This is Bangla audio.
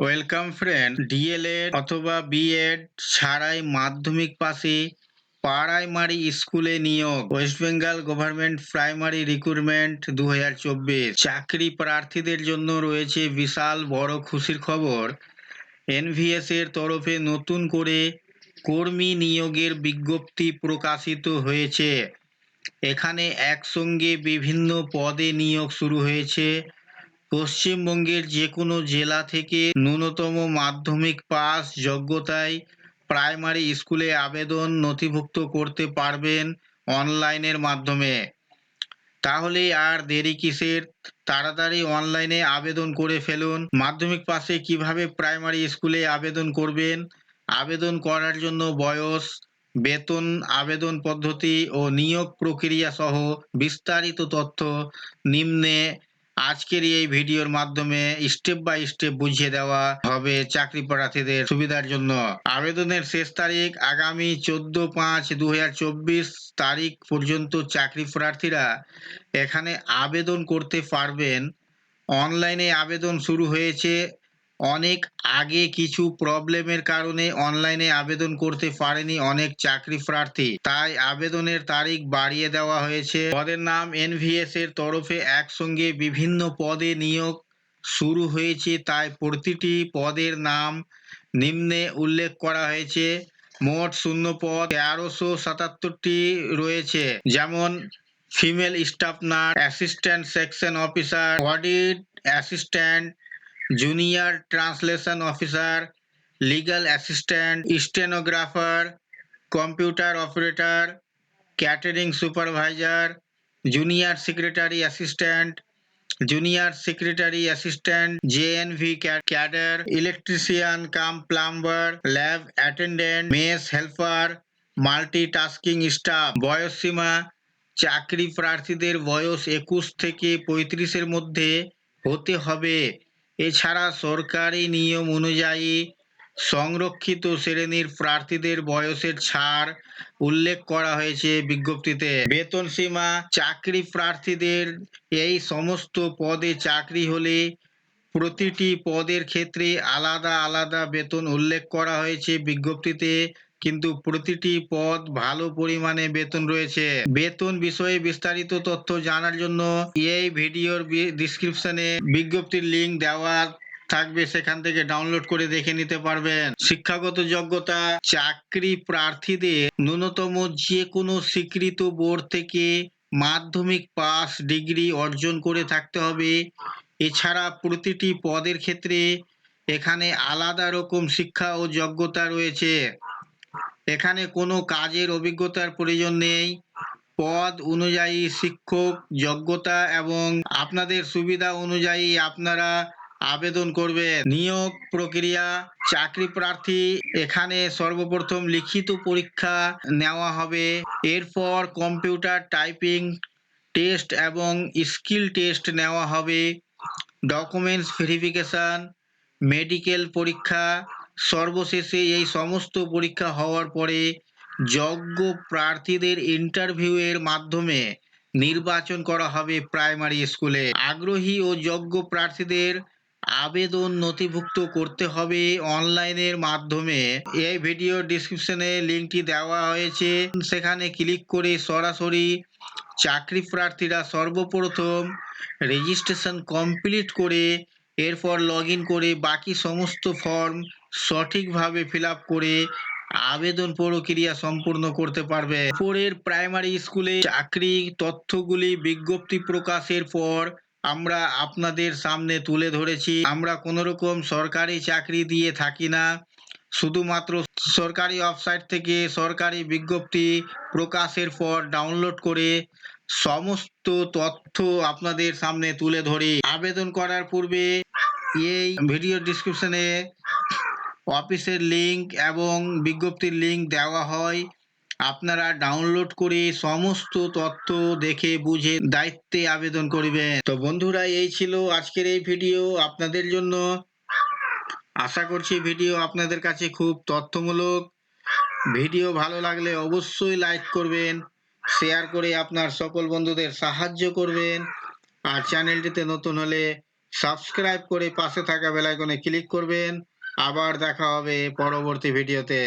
ওয়েলকাম ফ্রেন্ড ডিএলএড অথবা বিএড ছাড়াই মাধ্যমিক পাশে প্রাইমারি স্কুলে নিয়োগ। West Bengal government primary recruitment দু হাজার চব্বিশ। চাকরি প্রার্থীদের জন্য রয়েছে বিশাল বড় খুশির খবর। এনভিএস এর তরফে নতুন করে কর্মী নিয়োগের বিজ্ঞপ্তি প্রকাশিত হয়েছে। এখানে একসঙ্গে বিভিন্ন পদে নিয়োগ শুরু হয়েছে। পশ্চিমবঙ্গের যে কোনো জেলা থেকে ন্যূনতম মাধ্যমিক পাস যোগ্যতায় প্রাইমারি স্কুলে আবেদন নথিভুক্ত করতে পারবেন অনলাইনের মাধ্যমে। তাহলে আর দেরি কিসের? তাড়াতাড়ি অনলাইনে আবেদন করে ফেলুন। মাধ্যমিক পাশে কীভাবে প্রাইমারি স্কুলে আবেদন করবেন? আবেদন করার জন্য বয়স, বেতন, আবেদন পদ্ধতি ও নিয়োগ প্রক্রিয়া সহ বিস্তারিত তথ্য নিম্নে আজকের এই ভিডিওর মাধ্যমে স্টেপ বাই স্টেপ বুঝিয়ে দেওয়া হবে চাকরি প্রার্থীদের সুবিধার জন্য। আবেদনের শেষ তারিখ আগামী চোদ্দ পাঁচ দু তারিখ পর্যন্ত চাকরি প্রার্থীরা এখানে আবেদন করতে পারবেন। অনলাইনে আবেদন শুরু হয়েছে অনেক আগে কিছু প্রবলেমের কারণে অনলাইনে আবেদন করতে পারেনি অনেক চাকরি প্রার্থী। তাই আবেদনের তারিখ বাড়িয়ে দেওয়া হয়েছে। পদের নাম এনভিএস এর তরফে একসঙ্গে বিভিন্ন পদে নিয়োগ শুরু হয়েছে। তাই প্রতিটি পদের নাম নিম্নে উল্লেখ করা হয়েছে। মোট শূন্য পদ তেরোশো সাতাত্তরটি রয়েছে। যেমন female staff nurse assistant section officer audit assistant junior translation officer legal assistant stenographer computer operator catering supervisor junior secretary assistant junior secretary assistant JNV cadre electrician cum plumber lab attendant mess helper multi multitasking staff বয়সসীমা চাকরি প্রার্থীদের বয়স একুশ থেকে পঁয়ত্রিশের মধ্যে হতে হবে। এছাড়া সরকারি নিয়ম অনুযায়ী সংরক্ষিত শ্রেণির প্রার্থীদের বয়সের ছাড় উল্লেখ করা হয়েছে বিজ্ঞপ্তিতে। বেতন সীমা, চাকরি প্রার্থীদের এই সমস্ত পদে চাকরি হলে প্রতিটি পদের ক্ষেত্রে আলাদা আলাদা বেতন উল্লেখ করা হয়েছে বিজ্ঞপ্তিতে। কিন্তু প্রতিটি পদ ভালো পরিমাণে বেতন রয়েছে। বেতন বিষয়ে বিস্তারিত তথ্য জানার জন্য এই ভিডিওর ডিসক্রিপশনে বিজ্ঞপ্তির লিঙ্ক দেওয়া থাকবে। সেখান থেকে ডাউনলোড করে দেখে নিতে পারবেন। শিক্ষাগত যোগ্যতা, চাকরি প্রার্থীদের ন্যূনতম যে কোনো স্বীকৃত বোর্ড থেকে মাধ্যমিক পাস ডিগ্রি অর্জন করে থাকতে হবে। এছাড়া প্রতিটি পদের ক্ষেত্রে এখানে আলাদা রকম শিক্ষা ও যোগ্যতা রয়েছে। এখানে কোনো কাজের অভিজ্ঞতার প্রয়োজন নেই। পদ অনুযায়ী শিক্ষক, যোগ্যতা এবং আপনাদের সুবিধা অনুযায়ী আপনারা আবেদন করবেন। নিয়োগ প্রক্রিয়া, চাকরি প্রার্থী, এখানে সর্বপ্রথম লিখিত পরীক্ষা নেওয়া হবে। এরপর কম্পিউটার টাইপিং টেস্ট এবং স্কিল টেস্ট নেওয়া হবে। ডকুমেন্টস ভেরিফিকেশন, মেডিকেল পরীক্ষা সর্বশেষে এই সমস্ত পরীক্ষা হওয়ার পরে যোগ্য প্রার্থীদের ইন্টারভিউয়ের মাধ্যমে নির্বাচন করা হবে প্রাইমারি স্কুলে আগ্রহী ও যোগ্য প্রার্থীদের আবেদন নথিভুক্ত করতে হবে অনলাইনের মাধ্যমে। এই ভিডিও ডিসক্রিপশনে লিঙ্কটি দেওয়া হয়েছে। সেখানে ক্লিক করে সরাসরি চাকরি প্রার্থীরা সর্বপ্রথম রেজিস্ট্রেশন কমপ্লিট করে এরপর লগ করে বাকি সমস্ত ফর্ম সঠিকভাবে ফিল করে আবেদন প্রক্রিয়া সম্পূর্ণ করতে পারবে। উপরের প্রাইমারি স্কুলে চাকরি তথ্যগুলি বিজ্ঞপ্তি প্রকাশের পর আমরা আপনাদের সামনে তুলে ধরেছি। আমরা কোনো রকম সরকারি চাকরি দিয়ে থাকি না। শুধুমাত্র সরকারি ওয়েবসাইট থেকে সরকারি বিজ্ঞপ্তি প্রকাশের পর ডাউনলোড করে সমস্ত তথ্য আপনাদের সামনে তুলে ধরি। আবেদন করার পূর্বে এই ভিডিও ডিসক্রিপশনে অফিসের লিঙ্ক এবং বিজ্ঞপ্তির লিঙ্ক দেওয়া হয়। আপনারা ডাউনলোড করে সমস্ত তথ্য দেখে বুঝে দায়িত্বে আবেদন করবেন। তো বন্ধুরা, এই ছিল আজকের এই ভিডিও আপনাদের জন্য আশা করছি ভিডিও আপনাদের কাছে খুব তথ্যমূলক। ভিডিও ভালো লাগলে অবশ্যই লাইক করবেন শেয়ার করে আপনার সকল বন্ধুদের সাহায্য করবেন। আর চ্যানেলটিতে নতুন হলে সাবস্ক্রাইব করে পাশে থাকা বেল আইকনে ক্লিক করবেন। আবার দেখা হবে পরবর্তী ভিডিওতে।